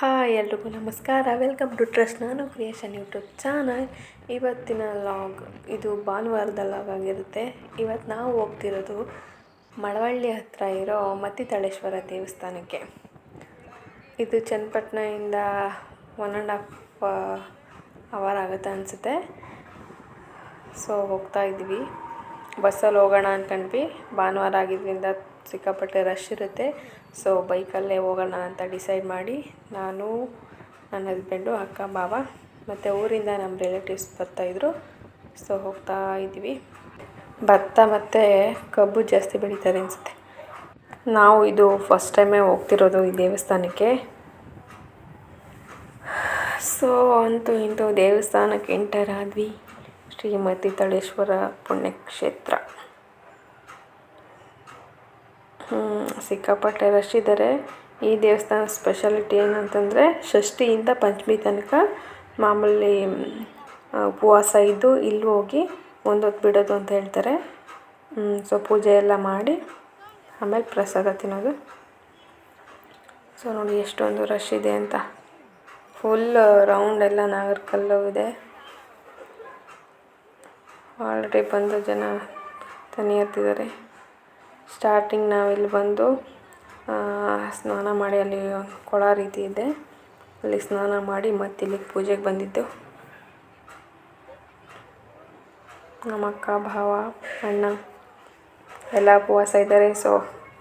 Hi ಎಲ್ರಿಗೂ ನಮಸ್ಕಾರ. Welcome to trust ನಾನು ಕ್ರಿಯೇಷನ್ ಯೂಟ್ಯೂಬ್ ಚಾನಲ್ ಇವತ್ತಿನ ಲಾಗ್ ಇದು ಭಾನುವಾರದ ಲಾಗ್ ಆಗಿರುತ್ತೆ. ಇವತ್ತು ನಾವು ಹೋಗ್ತಿರೋದು ಮಳವಳ್ಳಿ ಹತ್ರ ಇರೋ ಮತ್ತಿತಳೇಶ್ವರ ದೇವಸ್ಥಾನಕ್ಕೆ. ಇದು ಚನ್ನಪಟ್ಟಣದಿಂದ ಒನ್ ಆ್ಯಂಡ್ ಹಾಫ್ ಅವರ್ ಆಗುತ್ತೆ ಅನಿಸುತ್ತೆ. ಸೊ ಹೋಗ್ತಾ ಇದ್ವಿ ಬಸ್ಸಲ್ಲಿ ಹೋಗೋಣ ಅಂದ್ಕೊಂಡ್ವಿ ಭಾನುವಾರ ಆಗಿದ್ದರಿಂದ ಸಿಕ್ಕಾಪಟ್ಟೆ ರಶ್ ಇರುತ್ತೆ. ಸೊ ಬೈಕಲ್ಲೇ ಹೋಗೋಣ ಅಂತ ಡಿಸೈಡ್ ಮಾಡಿ ನಾನು, ನನ್ನ ಹಸ್ಬೆಂಡು ಅಕ್ಕ, ಮಾವ ಮತ್ತು ಊರಿಂದ ನಮ್ಮ ರಿಲೇಟಿವ್ಸ್ ಬರ್ತಾಯಿದ್ರು ಸೊ ಹೋಗ್ತಾ ಇದ್ವಿ ಭತ್ತ ಮತ್ತು ಕಬ್ಬು ಜಾಸ್ತಿ ಬೆಳೀತಾರೆ ಅನಿಸುತ್ತೆ. ನಾವು ಇದು ಫಸ್ಟ್ ಟೈಮೇ ಹೋಗ್ತಿರೋದು ಈ ದೇವಸ್ಥಾನಕ್ಕೆ. ಸೊ ಅಂತೂ ಇಂತೂ ದೇವಸ್ಥಾನಕ್ಕೆ ಎಂಟರ್ ಆದ್ವಿ ಶ್ರೀಮತಿ ತಳೇಶ್ವರ ಪುಣ್ಯಕ್ಷೇತ್ರ. ಸಿಕ್ಕಾಪಟ್ಟೆ ರಶ್ ಇದ್ದಾರೆ ಈ ದೇವಸ್ಥಾನ ಸ್ಪೆಷಾಲಿಟಿ ಏನಂತಂದರೆ ಷಷ್ಠಿಯಿಂದ ಪಂಚಮಿ ತನಕ ಮಾಮೂಲಿ ಉಪವಾಸ ಇದ್ದು ಇಲ್ಲಿ ಹೋಗಿ ಒಂದೊತ್ತು ಬಿಡೋದು ಅಂತ ಹೇಳ್ತಾರೆ. ಸೊ ಪೂಜೆ ಎಲ್ಲ ಮಾಡಿ ಆಮೇಲೆ ಪ್ರಸಾದ ತಿನ್ನೋದು. ಸೊ ನೋಡಿ ಎಷ್ಟೊಂದು ರಶ್ ಇದೆ ಅಂತ. ಫುಲ್ ರೌಂಡ್ ಎಲ್ಲ ನಾಗರಕಲ್ಲು ಇದೆ. ಆಲ್ರೆಡಿ ಬಂದು ಜನ ತನಿ ಎತ್ತಿದ್ದಾರೆ ಸ್ಟಾರ್ಟಿಂಗ್ ನಾವಿಲ್ಲಿ ಬಂದು ಸ್ನಾನ ಮಾಡಿ ಅಲ್ಲಿ ಕೊಳ ರೀತಿ ಇದೆ. ಅಲ್ಲಿ ಸ್ನಾನ ಮಾಡಿ ಮತ್ತೆ ಇಲ್ಲಿ ಪೂಜೆಗೆ ಬಂದಿದ್ದು. ನಮ್ಮ ಅಕ್ಕ, ಭಾವ, ಅಣ್ಣ ಎಲ್ಲ ಉಪವಾಸ ಇದ್ದಾರೆ. ಸೊ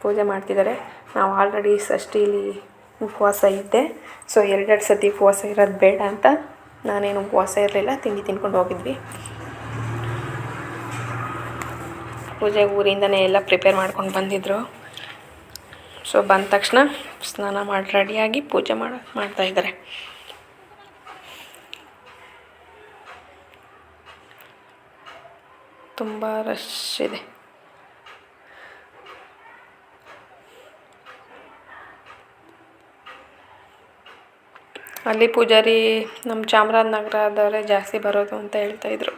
ಪೂಜೆ ಮಾಡ್ತಿದ್ದಾರೆ. ನಾವು ಆಲ್ರೆಡಿ ಇಲ್ಲಿ ಉಪವಾಸ ಇದ್ದೆ. ಸೊ ಎರಡೆರಡು ಸತಿ ಉಪವಾಸ ಇರೋದು ಬೇಡ ಅಂತ ನಾನೇನು ಉಪವಾಸ ಇರಲಿಲ್ಲ. ತಿಂಡಿ ತಿನ್ಕೊಂಡು ಹೋಗಿದ್ವಿ. ಪೂಜೆಗೆ ಊರಿಂದನೇ ಎಲ್ಲ ಪ್ರಿಪೇರ್ ಮಾಡ್ಕೊಂಡು ಬಂದಿದ್ದರು ಸೊ ಬಂದ ತಕ್ಷಣ ಸ್ನಾನ ಮಾಡಿ ರೆಡಿಯಾಗಿ ಪೂಜೆ ಮಾಡ ಮಾಡ್ತಾಯಿದ್ದಾರೆ ತುಂಬ ರಶ್ ಇದೆ. ಅಲ್ಲಿ ಪೂಜಾರಿ ನಮ್ಮ ಚಾಮರಾಜನಗರದವರೇ ಜಾಸ್ತಿ ಬರೋದು ಅಂತ ಹೇಳ್ತಾಯಿದ್ರು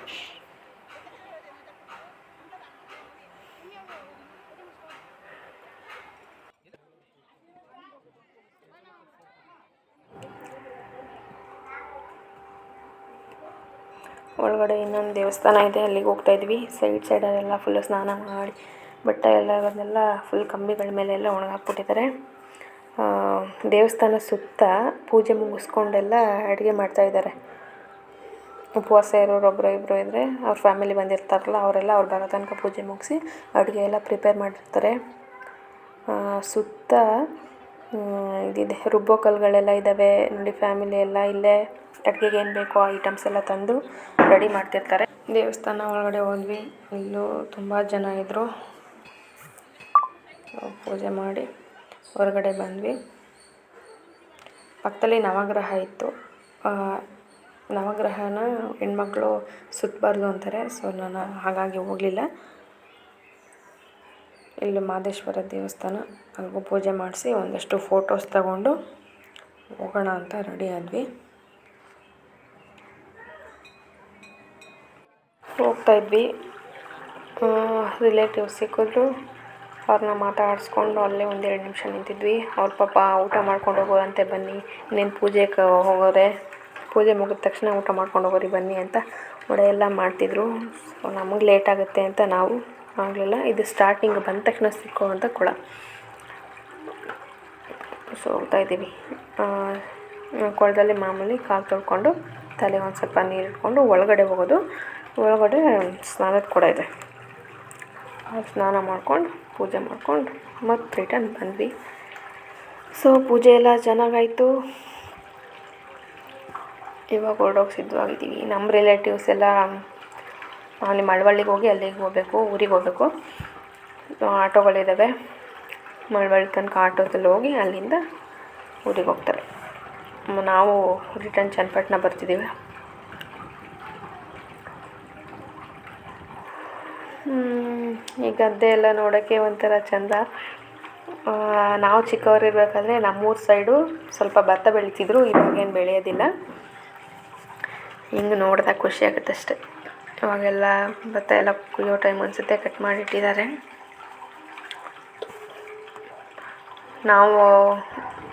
ಒಳಗಡೆ ಇನ್ನೊಂದು ದೇವಸ್ಥಾನ ಇದೆ, ಅಲ್ಲಿಗೆ ಹೋಗ್ತಾ ಇದ್ವಿ. ಸೈಡ್ ಸೈಡಲ್ಲೆಲ್ಲ ಫುಲ್ಲು ಸ್ನಾನ ಮಾಡಿ, ಬಟ್ಟೆ ಎಲ್ಲ ಅದನ್ನೆಲ್ಲ ಫುಲ್ ಕಂಬಿಗಳ ಮೇಲೆ ಎಲ್ಲ ಒಣಗಾಕ್ಬಿಟ್ಟಿದ್ದಾರೆ ದೇವಸ್ಥಾನ ಸುತ್ತ ಪೂಜೆ ಮುಗಿಸ್ಕೊಂಡೆಲ್ಲ ಅಡುಗೆ ಮಾಡ್ತಾಯಿದ್ದಾರೆ ಉಪವಾಸ ಇರೋರು ಒಬ್ಬರು ಇಬ್ಬರು ಇದ್ದರೆ ಅವ್ರ ಫ್ಯಾಮಿಲಿ ಬಂದಿರ್ತಾರಲ್ಲ, ಅವರೆಲ್ಲ ಅವ್ರು ಬರೋ ತನಕ ಪೂಜೆ ಮುಗಿಸಿ ಅಡುಗೆ ಎಲ್ಲ ಪ್ರಿಪೇರ್ ಮಾಡಿರ್ತಾರೆ ಸುತ್ತ ಇದಿದೆ ರುಬ್ಬೋ ಕಲ್ಲುಗಳೆಲ್ಲ ಇದ್ದಾವೆ. ನೋಡಿ ಫ್ಯಾಮಿಲಿ ಎಲ್ಲ ಇಲ್ಲೇ ಅಡುಗೆಗೆ ಏನು ಬೇಕೋ ಐಟಮ್ಸ್ ಎಲ್ಲ ತಂದು ರೆಡಿ ಮಾಡ್ತಿರ್ತಾರೆ. ದೇವಸ್ಥಾನ ಒಳಗಡೆ ಹೋದ್ವಿ. ಇಲ್ಲೂ ತುಂಬ ಜನ ಇದ್ದರು ಪೂಜೆ ಮಾಡಿ ಹೊರಗಡೆ ಬಂದ್ವಿ. ಪಕ್ಕದಲ್ಲಿ ನವಗ್ರಹ ಇತ್ತು. ನವಗ್ರಹನ ಹೆಣ್ಮಕ್ಳು ಸುತ್ತಬಾರ್ದು ಅಂತಾರೆ. ಸೊ ನಾನು ಹಾಗಾಗಿ ಹೋಗಲಿಲ್ಲ. ಇಲ್ಲಿ ಮಾದೇಶ್ವರ ದೇವಸ್ಥಾನ. ಅಲ್ಲಿಗೂ ಪೂಜೆ ಮಾಡಿಸಿ ಒಂದಷ್ಟು ಫೋಟೋಸ್ ತಗೊಂಡು ಹೋಗೋಣ ಅಂತ ರೆಡಿ ಆದ್ವಿ. ಹೋಗ್ತಾ ಇದ್ವಿ. ರಿಲೇಟಿವ್ಸ್ ಸಿಕ್ಕಿದ್ರು. ಅವ್ರನ್ನ ಮಾತಾಡಿಸ್ಕೊಂಡು ಅಲ್ಲೇ ಒಂದೆರಡು ನಿಮಿಷ ನಿಂತಿದ್ವಿ. ಅವ್ರ ಪಾಪ ಊಟ ಮಾಡ್ಕೊಂಡು ಹೋಗೋರಂತೆ ಬನ್ನಿ. ಇನ್ನೇನು ಪೂಜೆಗೆ ಹೋಗೋರೆ. ಪೂಜೆ ಮುಗಿದ ತಕ್ಷಣ ಊಟ ಮಾಡ್ಕೊಂಡು ಹೋಗೋರಿ ಬನ್ನಿ ಅಂತ ಒಡೆ ಎಲ್ಲ ಮಾಡ್ತಿದ್ರು. ಸೊ ನಮಗೆ ಲೇಟ್ ಆಗುತ್ತೆ ಅಂತ ನಾವು ಆಗಲಿಲ್ಲ. ಇದು ಸ್ಟಾರ್ಟಿಂಗ್ ಬಂದ ತಕ್ಷಣ ಸಿಕ್ಕುವಂಥ ಕೊಳ ಸೊ ಹೋಗ್ತಾ ಇದ್ದೀವಿ. ಕೊಳದಲ್ಲಿ ಮಾಮೂಲಿ ಕಾಲು ತೊಳ್ಕೊಂಡು ತಲೆ ಒಂದು ಸ್ವಲ್ಪ ನೀರು ಇಟ್ಕೊಂಡು ಒಳಗಡೆ ಹೋಗೋದು. ಒಳಗಡೆ ಸ್ನಾನದ ಕೂಡ ಇದೆ. ಸ್ನಾನ ಮಾಡ್ಕೊಂಡು, ಪೂಜೆ ಮಾಡ್ಕೊಂಡು ಮತ್ತೆ ರಿಟರ್ನ್ ಬಂದ್ವಿ. ಸೊ ಪೂಜೆ ಎಲ್ಲ ಚೆನ್ನಾಗಾಯಿತು. ಇವಾಗ ಹೊರಡೋಗಿ ಸಿದ್ಧವಾಗಿದ್ದೀವಿ. ನಮ್ಮ ರಿಲೇಟಿವ್ಸ್ ಎಲ್ಲ ಅಲ್ಲಿ ಮಳವಳ್ಳಿಗೆ ಹೋಗಿ ಅಲ್ಲಿಗೆ ಹೋಗಬೇಕು, ಊರಿಗೆ ಹೋಗಬೇಕು. ಆಟೋಗಳಿದ್ದಾವೆ ಮಳವಳ್ಳಿ ತನಕ ಆಟೋದಲ್ಲಿ ಹೋಗಿ ಅಲ್ಲಿಂದ ಊರಿಗೆ ಹೋಗ್ತಾರೆ. ನಾವು ರಿಟರ್ನ್ ಚನ್ನಪಟ್ಟಣ ಬರ್ತಿದ್ದೀವಿ ಈ ಗದ್ದೆ ಎಲ್ಲ ನೋಡೋಕ್ಕೆ ಒಂಥರ ಚೆಂದ. ನಾವು ಚಿಕ್ಕವರಿರ್ಬೇಕಾದ್ರೆ ನಮ್ಮೂರು ಸೈಡು ಸ್ವಲ್ಪ ಭತ್ತ ಬೆಳೀತಿದ್ರು, ಇವಾಗೇನು ಬೆಳೆಯೋದಿಲ್ಲ. ಹಿಂಗೆ ನೋಡಿದಾಗ ಖುಷಿ ಆಗುತ್ತೆ ಅಷ್ಟೆ. ಇವಾಗೆಲ್ಲ ಭತ್ತ ಎಲ್ಲ ಕುಯ್ಯೋ ಟೈಮ್ ಅನಿಸುತ್ತೆ ಕಟ್ ಮಾಡಿಟ್ಟಿದ್ದಾರೆ ನಾವು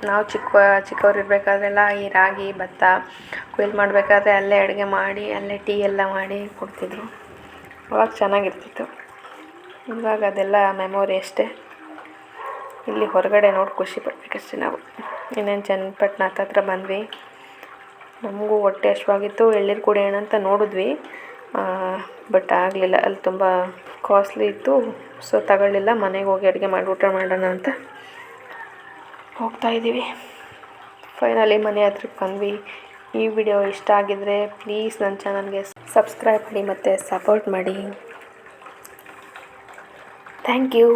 ನಾವು ಚಿಕ್ಕ ಚಿಕ್ಕವ್ರು ಇರಬೇಕಾದ್ರೆಲ್ಲ ಈ ರಾಗಿ, ಭತ್ತ ಕುಯ್ಲು ಮಾಡಬೇಕಾದ್ರೆ ಅಲ್ಲೇ ಅಡುಗೆ ಮಾಡಿ, ಅಲ್ಲೇ ಟೀ ಎಲ್ಲ ಮಾಡಿ ಕೊಡ್ತಿದ್ದರು ಅವಾಗ ಚೆನ್ನಾಗಿರ್ತಿತ್ತು. ಇವಾಗ ಅದೆಲ್ಲ ಮೆಮೊರಿ ಅಷ್ಟೇ. ಇಲ್ಲಿ ಹೊರಗಡೆ ನೋಡಿ ಖುಷಿ ಪಡ್ಬೇಕಷ್ಟೇ ನಾವು. ಇನ್ನೇನು ಚನ್ನಪಟ್ಟಣ ಹತ್ತತ್ರ ಬಂದ್ವಿ. ನಮಗೂ ಹೊಟ್ಟೆ ಹಶ್ವಾಗಿತ್ತು ಎಳ್ಳೀರು ಕುಡಿಯೋಣ ಅಂತ ನೋಡಿದ್ವಿ. ಬಟ್ ಆಗಲಿಲ್ಲ. ಅಲ್ಲಿ ತುಂಬ ಕಾಸ್ಟ್ಲಿ ಇತ್ತು. ಸೊ ತಗೊಳ್ಳಿಲ್ಲ. ಮನೆಗೆ ಹೋಗಿ ಅಡುಗೆ ಮಾಡಿ ಊಟ ಮಾಡೋಣ ಅಂತ ಹೋಗ್ತಾ ಇದ್ದೀವಿ ಫೈನಲಿ ಮನೆ ಹತ್ರಕ್ಕೆ ಬಂದ್ವಿ. ಈ ವಿಡಿಯೋ ಇಷ್ಟ ಆಗಿದ್ರೆ ಪ್ಲೀಸ್ ನನ್ನ ಚಾನಲ್ಗೆ ಸಬ್ಸ್ಕ್ರೈಬ್ ಮಾಡಿ ಮತ್ತು ಸಪೋರ್ಟ್ ಮಾಡಿ. Thank you.